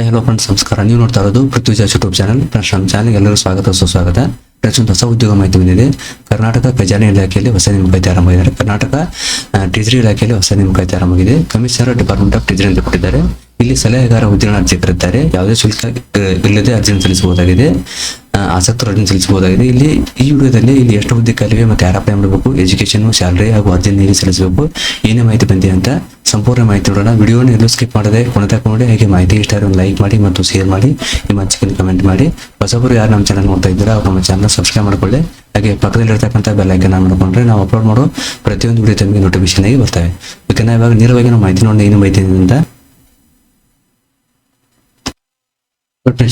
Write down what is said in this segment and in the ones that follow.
Hi hello friends ನಮಸ್ಕಾರ. ನೀವು ನೋಡ್ತಾ ಇರೋದು ಪೃಥ್ವಿಜಾ ಯೂಟ್ಯೂಬ್ ಚಾನಲ್. ಫ್ರೆಂಡ್ಸ್ ನಮ್ಮ ಚಾನಲ್ಗೆ ಎಲ್ಲರೂ ಸ್ವಾಗತ. ಸುಸ್ವಾಗತ. ಒಂದು ಹೊಸ ಉದ್ಯೋಗ ಮಾಹಿತಿ ಬಂದಿದೆ. ಕರ್ನಾಟಕ ಖಜಾನೆ ಇಲಾಖೆಯಲ್ಲಿ ಹೊಸ ನೇಮಕಾತಿ ಆರಂಭವಾಗಿದ್ದಾರೆ ಕರ್ನಾಟಕ ಟ್ರೆಜರಿ ಇಲಾಖೆಯಲ್ಲಿ ಹೊಸ ನೇಮಕಾತಿ ಆರಂಭವಾಗಿದೆ ಕಮಿಷನರ್ ಡಿಪಾರ್ಟ್ಮೆಂಟ್ ಆಫ್ ಟ್ರೆಜರಿ ಅಂತ ಕೊಟ್ಟಿದ್ದಾರೆ. ಇಲ್ಲಿ ಸಲಹೆಗಾರ ಹುದ್ದೆಗಳ ಅರ್ಜಿ ಕರೆದಿದ್ದಾರೆ ಯಾವುದೇ ಶುಲ್ಕ ಇಲ್ಲದೆ ಅರ್ಜಿಯನ್ನು ಸಲ್ಲಿಸಬಹುದಾಗಿದೆ. ಆಸಕ್ತರು ಅರ್ಜಿಯನ್ನು ಸಲ್ಲಿಸಬಹುದಾಗಿದೆ. ಇಲ್ಲಿ ಈ ವಿಡಿಯೋದಲ್ಲಿ ಇಲ್ಲಿ ಎಷ್ಟು ಹುದ್ದೆ ಖಾಲಿವೆ ಮತ್ತು ಯಾರು ಅಪ್ಲೈ ಮಾಡಬೇಕು ಎಜುಕೇಶನ್ ಸ್ಯಾಲರಿ ಹಾಗೂ ಅರ್ಜಿಯನ್ನು ಹೇಗೆ ಸಲ್ಲಿಸಬೇಕು, ಏನೇ ಮಾಹಿತಿ ಬಂದಿದೆ ಅಂತ ಸಂಪೂರ್ಣ ಮಾಹಿತಿ ನೋಡೋಣ. ವಿಡಿಯೋನ ಎಲ್ಲೂ ಸ್ಕಿಪ್ ಮಾಡದೆ ಕೊನೆತಕ್ಕ ನೋಡಿ, ಹಾಗೆ ಮಾಹಿತಿ ಇಷ್ಟ ಒಂದು ಲೈಕ್ ಮಾಡಿ ಮತ್ತು ಶೇರ್ ಮಾಡಿ, ನಿಮ್ಮ ಹಂಚಿಕೆ ಕಮೆಂಟ್ ಮಾಡಿ. ಹೊಸಬರು ಯಾರು ನಮ್ಮ ಚಾನಲ್ ನೋಡ್ತಾ ಇದ್ದೀರಾ, ಅವ್ರು ನಮ್ಮ ಚಾನಲ್ ಸಬ್ಸ್ಕ್ರೈಬ್ ಮಾಡಿಕೊಳ್ಳಿ. ಹಾಗೆ ಪಕ್ಕದಲ್ಲಿರ್ತಕ್ಕಂಥ ಬೆಲ್ಲೈಕನ್ ಆನ್ ಮಾಡ್ಕೊಂಡ್ರೆ ನಾವು ಅಪ್ಲೋಡ್ ಮಾಡೋ ಪ್ರತಿಯೊಂದು ವಿಡಿಯೋ ತಮಗೆ ನೋಟಿಫಿಕೇಶನ್ ಆಗಿ ಬರ್ತವೆ. ಯಾಕಂದ್ರೆ ಇವಾಗ ನೇರವಾಗಿ ನಾವು ಮಾಹಿತಿ ನೋಡಿ ಏನು ಮಾಹಿತಿ ಅಂತ.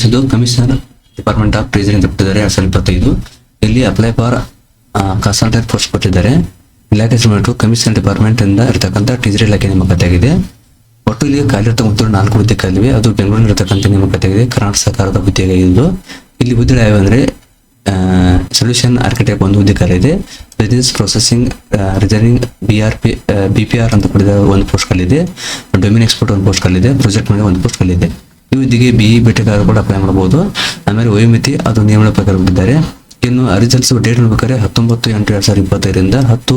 ಇದು ಕಮಿಷನರ್ ಡಿಪಾರ್ಟ್ಮೆಂಟ್ ಆಫ್ ಟ್ರೆಜರಿ ಅಂತ ಕೊಟ್ಟಿದ್ದಾರೆ, ಎರಡ್ ಸಾವಿರದ ಇಪ್ಪತ್ತೈದು. ಇಲ್ಲಿ ಅಪ್ಲೈ ಫಾರ್ ಕನ್ಸಲ್ಟೆಂಟ್ ಪೋಸ್ಟ್ ಕೊಟ್ಟಿದ್ದಾರೆ. ಇಲಾಖೆ ಸಂಬಂಧ ಕಮಿಷನರ್ ಡಿಪಾರ್ಟ್ಮೆಂಟ್ ಇಂದ ಇರತಕ್ಕಂಥ ಟ್ರೆಜರಿ ಇಲಾಖೆ ನೇಮಕಾತಿ ಆಗಿದೆ ಒಟ್ಟು ಇಲ್ಲಿ ಇರ್ತಕ್ಕಂಥ ನಾಲ್ಕು ಹುದ್ದೆ ಕಲ್ವಿ. ಅದು ಬೆಂಗಳೂರಿನ ಇರತಕ್ಕಂಥ ನೇಮಕಾತಿ ಆಗಿದೆ ಕರ್ನಾಟಕ ಸರ್ಕಾರದ ಹುದ್ದೆಯಾಗಿದ್ದು ಇಲ್ಲಿ ಹುದ್ದೆಗಳು ಯಾವ್ಯಾವ ಅಂದ್ರೆ ಸೊಲ್ಯೂಷನ್ ಆರ್ಕಿಟೆಕ್ಟ್ ಒಂದು ಹುದ್ದೆ ಖಾಲಿ ಇದೆ. Business processing reengineering B R P B P R ಅಂತ ಕೊಡಿದ ಒಂದು ಪೋಸ್ಟ್ ಖಾಲಿದೆ ಡೊಮಿನ್ ಎಕ್ಸ್ಪೋರ್ಟ್ ಒಂದು ಪೋಸ್ಟ್ ಕಲಿದೆ. ಪ್ರಾಜೆಕ್ಟ್ ಮೇಲೆ ಒಂದು ಪೋಸ್ಟ್ ಖಾಲಿದೆ ಈ ಹುದ್ದೆಗೆ ಬಿ ಇ ಬೇಟೆಗಾರರು ಕೂಡ ಅಪ್ಲೈ ಮಾಡಬಹುದು ಆಮೇಲೆ ವಯೋಮಿತಿ, ಅದು ನಿಯಮಗಳ ಪ್ರಕಾರ ಬಿಟ್ಟಿದ್ದಾರೆ ಇನ್ನು ಅರ್ಜಿ ಸಲ್ಲಿಸುವ ಡೇಟ್ ನೋಡ್ಬೇಕಾದ್ರೆ ಹತ್ತೊಂಬತ್ತು ಎಂಟು ಎರಡ್ ಸಾವಿರದ ಇಪ್ಪತ್ತೈದರಿಂದ ಹತ್ತು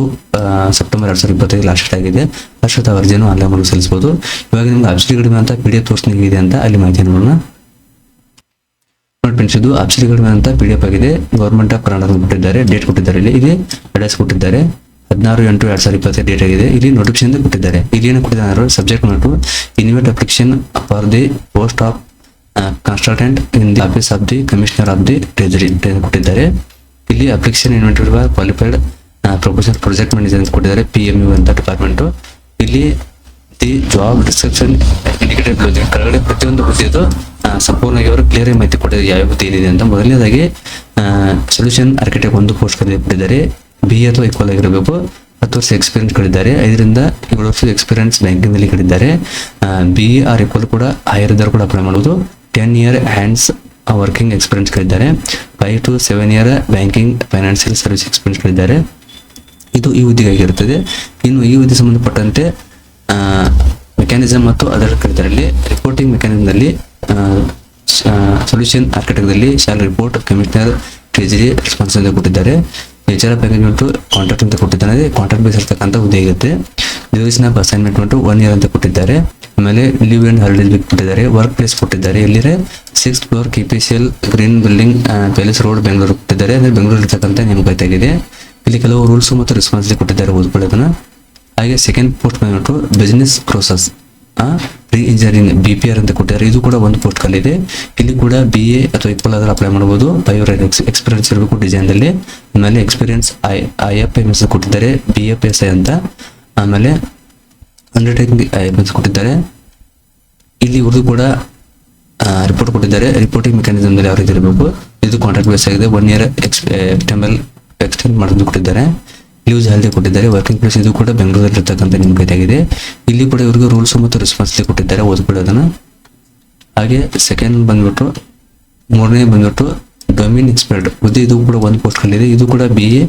ಸೆಪ್ಟೆಂಬರ್ ಎರಡ್ ಸಾವಿರದ ಇಪ್ಪತ್ತೈದು ಲಾಸ್ಟ್ ಆಗಿದೆ. ವರ್ಷದ ಅರ್ಜಿಯನ್ನು ಆನ್ಲೈನ್ ಮೂಲಕ ಸಲ್ಲಿಸಬಹುದು. ಇವಾಗ ನಿಮ್ಗೆ ಅಬ್ಸಿಡಿ ಕಡಿಮೆ ಅಂತ ಪಿ ಡಿ ಎಫ್ ತೋರಿಸ್ ಇದೆ ಅಂತ ಅಲ್ಲಿ ಮಾಹಿತಿ ನೋಡೋಣ. ಫ್ರೆಂಡ್ಸ್ ಇದು ಅಬ್ಸಿಡಿ ಕಡಿಮೆ ಅಂತ ಪಿ ಡಿ ಎಫ್ ಆಗಿದೆ. ಗೌರ್ಮೆಂಟ್ ಆಫ್ ಕರ್ನಾಟಕ ಕೊಟ್ಟಿದ್ದಾರೆ ಡೇಟ್ ಕೊಟ್ಟಿದ್ದಾರೆ ಇಲ್ಲಿ. ಇದೆ ಅಡ್ರೆಸ್ ಕೊಟ್ಟಿದ್ದಾರೆ. ಹದಿನಾರು ಎಂಟು ಎರಡ್ ಸಾವಿರದ ಇಪ್ಪತ್ತೈದು ಡೇಟ್ ಆಗಿದೆ. ಇಲ್ಲಿ ನೋಟಿಫಿಕೇಶನ್ ಕೊಟ್ಟಿದ್ದಾರೆ. ಇಲ್ಲಿ ಏನು ಕೊಟ್ಟಿದ್ದಾರೆ subject note invite application for the post of consultant in the office of the commissioner of the treasury ಕೊಟ್ಟಿದ್ದಾರೆ. ಇಲ್ಲಿ application invite qualified professional project manager ಅಂತ ಕೊಟ್ಟಿದ್ದಾರೆ. ಪಿ ಎಂ ಯು ಅಂತ ಡಿಪಾರ್ಟ್ಮೆಂಟ್ ಇಲ್ಲಿ the job description indicated logic ಕೆಳಗಡೆ ಪ್ರತಿಯೊಂದು ಹುದ್ದೆದು ಸಂಪೂರ್ಣವಾಗಿ ಅವರು ಕ್ಲಿಯರ್ ಮಾಹಿತಿ ಕೊಟ್ಟಿದ್ದಾರೆ. ಯಾವ ಹುದ್ದೆ ಏನಿದೆ ಅಂತ. ಮೊದಲನೇದಾಗಿ ಸೊಲ್ಯೂಷನ್ ಆರ್ಕಿಟೆಕ್ಟ್ ಒಂದು ಪೋಸ್ಟ್ ಕೊಟ್ಟಿದ್ದಾರೆ. ಬಿ ಅಥವಾ ಈಕ್ವಲ್ ಆಗಿರಬೇಕು. ಹತ್ತು ವರ್ಷ ಎಕ್ಸ್ಪೀರಿಯನ್ಸ್ ಗಳಿದ್ದಾರೆ ಐದರಿಂದ ಏಳು ವರ್ಷದ ಎಕ್ಸ್ಪೀರಿಯನ್ಸ್ ಬ್ಯಾಂಕಿನಲ್ಲಿ ಕಳಿದ್ದಾರೆ ಬಿ ಬಿ ಆರ್ ಈಕ್ವಲ್ ಕೂಡ ಹೈಯರ್ ಇದ್ದಾರೆ ಕೂಡ ಅಪ್ಲೈ ಮಾಡೋದು ten year hands working experience ಗಳಿದ್ದಾರೆ five to seven year banking financial service experience ಗಳಿದ್ದಾರೆ ಇದು ಈ ಹುದ್ದೆಗಾಗಿರುತ್ತದೆ ಇನ್ನು ಈ ಹುದ್ದೆ ಸಂಬಂಧಪಟ್ಟಂತೆ ಮೆಕ್ಯಾನಿಸಮ್ ಮತ್ತು ಅದರ ಕರಿತರಲ್ಲಿ ರಿಪೋರ್ಟಿಂಗ್ ಮೆಕ್ಯಾನಿಸಮ್ನಲ್ಲಿ solution ಆರ್ಕಿಟೆಕ್ಟ್ದಲ್ಲಿ shall report commissioner treasury response ಅಂತ ಕೊಟ್ಟಿದ್ದಾರೆ ಆರ್ ಪ್ಯಾಕೇಜ್ ಎಂಗೇಜ್ಮೆಂಟ್ ಕಾಂಟ್ರಾಕ್ಟ್ ಅಂತ ಕೊಟ್ಟಿದ್ದಾರೆ ಕಾಂಟ್ರಾಕ್ಟ್ ಬೇಸ್ ಇರ್ತಕ್ಕಂಥ ಹುದ್ದೆ ಇರುತ್ತೆ. ಆಫ್ ಅಸೈನ್ಮೆಂಟ್ ಬಂದು ಒನ್ ಇಯರ್ ಅಂತ ಕೊಟ್ಟಿದ್ದಾರೆ. ಆಮೇಲೆ ಲೀವ್ ಅಂಡ್ ಹಾಲಿಡೇಸ್ ಕೊಟ್ಟಿದ್ದಾರೆ. ವರ್ಕ್ ಪ್ಲೇಸ್ ಕೊಟ್ಟಿದ್ದಾರೆ. ಎಲ್ಲಿರೆ six floor K P C L green building palace road Bengaluru ಕೊಟ್ಟಿದ್ದಾರೆ. ಅಂದರೆ ಬೆಂಗಳೂರು ಇರ್ತಕ್ಕಂಥ ನಿಮ್ಗೆ ಗೊತ್ತಾಗಿದೆ. ಇಲ್ಲಿ ಕೆಲವು ರೂಲ್ಸ್ ಮತ್ತು ರೆಸ್ಪಾನ್ಸಿಬಿಲಿಟಿ ಕೊಟ್ಟಿದ್ದಾರೆ ಓದ್ಕೊಳ್ಳೋದನ್ನ. ಹಾಗೆ ಸೆಕೆಂಡ್ ಪೋಸ್ಟ್ ಬಂದ್ಬಿಟ್ಟು business process pre engineering B P R ಅಂತ ಕೊಟ್ಟಿದ್ದಾರೆ. ಇದು ಕೂಡ ಒಂದು ಪೋಸ್ಟ್ ಇದೆ. ಇಲ್ಲಿ ಕೂಡ ಬಿ ಎ ಅಥವಾ ಇಕ್ವಲ್ ಆದ್ರೆ ಅಪ್ಲೈ ಮಾಡಬಹುದು ಫೈವ್ ಎಕ್ಸ್ಪೀರಿಯನ್ಸ್ ಇರಬೇಕು ಡಿಸೈನ್ ಅಲ್ಲಿ. ಆಮೇಲೆ experience I I F M S ಕೊಟ್ಟಿದ್ದಾರೆ. ಬಿ ಎಫ್ ಎಸ್ ಐ ಅಂತ. ಆಮೇಲೆ ಅಂಡರ್ಟೇಕಿಂಗ್ ಐ ಎಫ್ ಎಸ್ ಕೊಟ್ಟಿದ್ದಾರೆ. ಇಲ್ಲಿ ಇವ್ರದ್ದು ಕೂಡ ರಿಪೋರ್ಟ್ ಕೊಟ್ಟಿದ್ದಾರೆ. ರಿಪೋರ್ಟಿಂಗ್ ಮೆಕ್ಯಾನಿಸಮ್ ಯಾವ ರೀತಿ ಇರಬೇಕು? ಇದು ಕಾಂಟ್ರಾಕ್ಟ್ ಬೇಸ್ ಆಗಿದೆ. ಒನ್ ಇಯರ್ ಎಕ್ಸ್ಟೆಂಬಲ್ ಎಕ್ಸ್ಟೆಂಡ್ ಮಾಡೋದು ಕೊಟ್ಟಿದ್ದಾರೆ. ಲೀವ್ಸ್ ಹಲ್ದೆ ಕೊಟ್ಟಿದ್ದಾರೆ. ವರ್ಕಿಂಗ್ ಪ್ಲೇಸ್ ಇದು ಕೂಡ ಬೆಂಗಳೂರಲ್ಲಿ ಇರ್ತಕ್ಕಂಥ ನಿಮ್ಗೆ ಇಲ್ಲಿ ಕೂಡ ಇವ್ರಿಗೆ ರೂಲ್ಸ್ ಮತ್ತು ರೆಸ್ಪಾನ್ಸಿಬಿಲಿಟಿ ಕೊಟ್ಟಿದ್ದಾರೆ. ಓದ್ಕೊಳ್ಳೋದನ್ನ. ಹಾಗೆ ಸೆಕೆಂಡ್ ಬಂದ್ಬಿಟ್ಟು ಮೂರನೇ ಬಂದ್ಬಿಟ್ಟು ಡೊಮಿನ್ ಎಕ್ಸ್ಪರ್ಟ್ ಹುದ್ದೆ ಇದು ಕೂಡ ಒಂದು ಪೋಸ್ಟ್ ಕಂಡಿದೆ ಇದು ಕೂಡ ಬಿ ಎ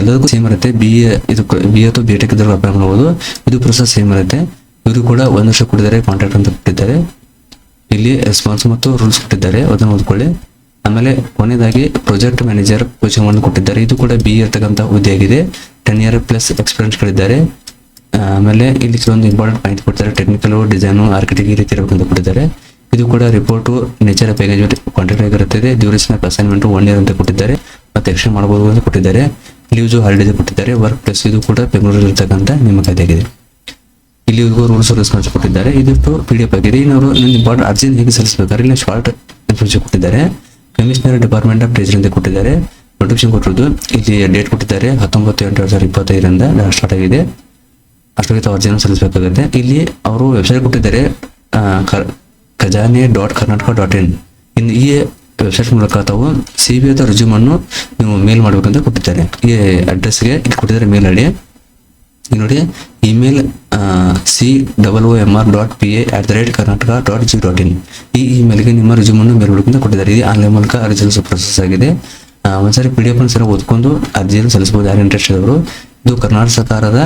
ಎಲ್ಲದಕ್ಕೂ ಸೇಮ್ ಇರುತ್ತೆ. ಬಿ ಎ ಇದು ಬಿ ಎ ಅಥವಾ ಬಿ ಟೆಕ್ ಇದ್ರೂ ಅಪ್ಲೈ ಮಾಡ್ಬೋದು ಇದು ಪ್ರೊಸೆಸ್ ಸೇಮ್ ಇರುತ್ತೆ. ಇವರು ಕೂಡ ಒಂದು ವರ್ಷ ಕೊಟ್ಟಿದ್ದಾರೆ ಕಾಂಟ್ರಾಕ್ಟ್ ಅಂತ ಕೊಟ್ಟಿದ್ದಾರೆ. ಇಲ್ಲಿ ರೆಸ್ಪಾನ್ಸ್ ಮತ್ತು ರೂಲ್ಸ್ ಕೊಟ್ಟಿದ್ದಾರೆ. ಅದನ್ನು ಓದ್ಕೊಳ್ಳಿ. ಆಮೇಲೆ ಕೊನೆಯದಾಗಿ ಪ್ರಾಜೆಕ್ಟ್ ಮ್ಯಾನೇಜರ್ ಪೊಸಿಷನ್ ಕೊಟ್ಟಿದ್ದಾರೆ. ಇದು ಕೂಡ ಬಿ ಇರ್ತಕ್ಕಂಥ ಹುದ್ದೆಯಾಗಿದೆ. ಟೆನ್ ಇಯರ್ ಪ್ಲಸ್ ಎಕ್ಸ್ಪೀರಿಯನ್ಸ್ ಗಳಿದ್ದಾರೆ. ಆಮೇಲೆ ಇಲ್ಲಿ ಕೆಲವೊಂದು ಇಂಪಾರ್ಟೆಂಟ್ ಮಾಹಿತಿ ಕೊಡ್ತಾರೆ. ಟೆಕ್ನಿಕಲ್ ಡಿಸೈನು ಆರ್ಕಿಟೆಕ್ಟ್ ಈ ರೀತಿ ಇರಬೇಕಂತ ಕೊಟ್ಟಿದ್ದಾರೆ. ಇದು ಕೂಡ ರಿಪೋರ್ಟು ನೇಚರ್ ಎಂಗೇಜ್ಮೆಂಟ್ ಕಾಂಟ್ರಾಕ್ಟ್ ಆಗಿರುತ್ತದೆ duration of assignment one year ಅಂತ ಕೊಟ್ಟಿದ್ದಾರೆ. ಮತ್ತೆ ಎಕ್ಸ್ಟೆಂಡ್ ಮಾಡಬಹುದು ಅಂತ ಕೊಟ್ಟಿದ್ದಾರೆ. ಲೀವ್ಸು ಹಾಲಿಡೇಸ್ ಕೊಟ್ಟಿದ್ದಾರೆ. ವರ್ಕ್ ಪ್ಲಸ್ ಇದು ಕೂಡ ಬೆಂಗಳೂರಲ್ಲಿ ಇರ್ತಕ್ಕಂಥ ನೇಮಕಾತಿ ಆಗಿದೆ ಇಲ್ಲಿ ರೂಲ್ಸ್ ರೆಸ್ಪಾನ್ಸ್ ಕೊಟ್ಟಿದ್ದಾರೆ ಇದಿಷ್ಟು ಪಿ ಡಿ ಎಫ್ ಆಗಿದೆ. ಇನ್ನವರು ನಿಮ್ಮ ಇಂಪಾರ್ಟೆಂಟ್ ಅರ್ಜಿಯನ್ನು ಹೇಗೆ ಸಲ್ಲಿಸಬೇಕಾದ್ರೆ, ಇಲ್ಲಿ ಶಾರ್ಟ್ ಕೊಟ್ಟಿದ್ದಾರೆ. ಕಮಿಷನರ್ ಡಿಪಾರ್ಟ್ಮೆಂಟ್ ಆಫ್ ಟ್ರೆಜರಿ ಕೊಟ್ಟಿದ್ದಾರೆ. ನೋಟಿಫಿಕೇಶನ್ ಕೊಟ್ಟಿರೋದು. ಇಲ್ಲಿ ಡೇಟ್ ಕೊಟ್ಟಿದ್ದಾರೆ. ಹತ್ತೊಂಬತ್ತು ಎಂಟು ಎರಡು ಸಾವಿರದ ಇಪ್ಪತ್ತೈದರಿಂದ ಸ್ಟಾರ್ಟ್ ಆಗಿದೆ. ಅಷ್ಟೊತ್ತಿಗೆ ಅರ್ಜಿಯನ್ನು ಸಲ್ಲಿಸಬೇಕಾಗುತ್ತೆ. ಇಲ್ಲಿ ಅವರು ವೆಬ್ಸೈಟ್ ಕೊಟ್ಟಿದ್ದಾರೆ ಖಜಾನೆ ಡಾಟ್ ಕರ್ನಾಟಕ ಡಾಟ್ ಇನ್. ಇನ್ನು ಈ ವೆಬ್ಸೈಟ್ ಮೂಲಕ ತಾವು ಸಿ ಬಿ ಅಥವಾ ರೆಸ್ಯೂಮನ್ನು ನೀವು ಮೇಲ್ ಮಾಡಬೇಕಂತ ಕೊಟ್ಟಿದ್ದಾರೆ. ಈ ಅಡ್ರೆಸ್ಗೆ ಇಲ್ಲಿ ಕೊಟ್ಟಿದ್ದಾರೆ ಮೇಲ್ ಐಡಿ ನೋಡಿ email C double O M R dot P A at the rate Karnataka dot G dot in ಈ ಇಮೇಲ್ಗೆ ನಿಮ್ಮ ರಿಜ್ಯೂಮನ್ನು ಮೇಲ್ ಹುಡುಕಿಂದ ಕೊಟ್ಟಿದ್ದಾರೆ. ಇದು ಆನ್ಲೈನ್ ಮೂಲಕ ಅರ್ಜಿ ಸಲ್ಲಿಸೋ ಪ್ರೊಸೆಸ್ ಆಗಿದೆ. ಒಂದ್ಸರಿ ಪಿ ಡಿ ಎಫ್ ಸರಿ ಓದ್ಕೊಂಡು ಅರ್ಜಿಯನ್ನು ಸಲ್ಲಿಸಬಹುದು. ಯಾರು ಇಂಟ್ರೆಸ್ಟ್ ಇರೋರು ಇದು ಕರ್ನಾಟಕ ಸರ್ಕಾರದ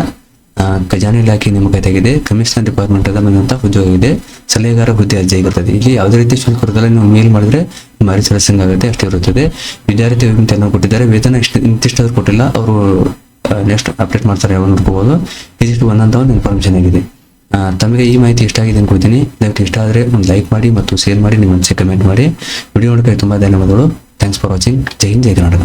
ಖಜಾನೆ ಇಲಾಖೆ ನೇಮಕಾತಿಯಾಗಿದೆ ಕಮಿಷನರ್ ಡಿಪಾರ್ಟ್ಮೆಂಟ್ ಬಂದಂತ ಉದ್ಯೋಗ ಇದೆ ಸಲಹೆಗಾರ ಹುದ್ದೆ ಅರ್ಜಿ ಆಗಿರ್ತದೆ. ಇಲ್ಲಿ ಯಾವುದೇ ರೀತಿ ಶುಲ್ಕ ಇರೋದಿಲ್ಲ ನೀವು ಮೇಲ್ ಮಾಡಿದ್ರೆ ಮಾರಿ ಸಲ್ಲಿಸಂಗಾಗುತ್ತೆ. ಅಷ್ಟೇ ಇರುತ್ತದೆ. ವಿದ್ಯಾರ್ಥಿ ಕೊಟ್ಟಿದ್ದಾರೆ. ವೇತನ ಇಷ್ಟ ಇಂತಿಷ್ಟಾದ್ರೂ ಕೊಟ್ಟಿಲ್ಲ. ಅವರು ನೆಕ್ಸ್ಟ್ ಅಪ್ಡೇಟ್ ಮಾಡ್ತಾರೆ ಯಾವಾಗ ನೋಡ್ಕೋಬಹುದು ಇದಿಷ್ಟು ಒಂದೊಂದು ಒಂದು ಇನ್ಫಾರ್ಮೇಷನ್ ಆಗಿದೆ. ತಮಗೆ ಈ ಮಾಹಿತಿ ಇಷ್ಟ ಆಗಿದೆ ಅನ್ಕೊಳ್ತೀನಿ ದಯವಿಟ್ಟು ಇಷ್ಟ ಆದರೆ ಒಂದು ಲೈಕ್ ಮಾಡಿ ಮತ್ತು ಶೇರ್ ಮಾಡಿ ನಿಮ್ಮ ಕಮೆಂಟ್ ಮಾಡಿ. ವಿಡಿಯೋ ನೋಡೋಕೆ ತುಂಬ ಧನ್ಯವಾದಗಳು. ಥ್ಯಾಂಕ್ಸ್ ಫಾರ್ ವಾಚಿಂಗ್ ಜೈ ಹಿಂದ್, ಜೈ ಕರ್ನಾಟಕ.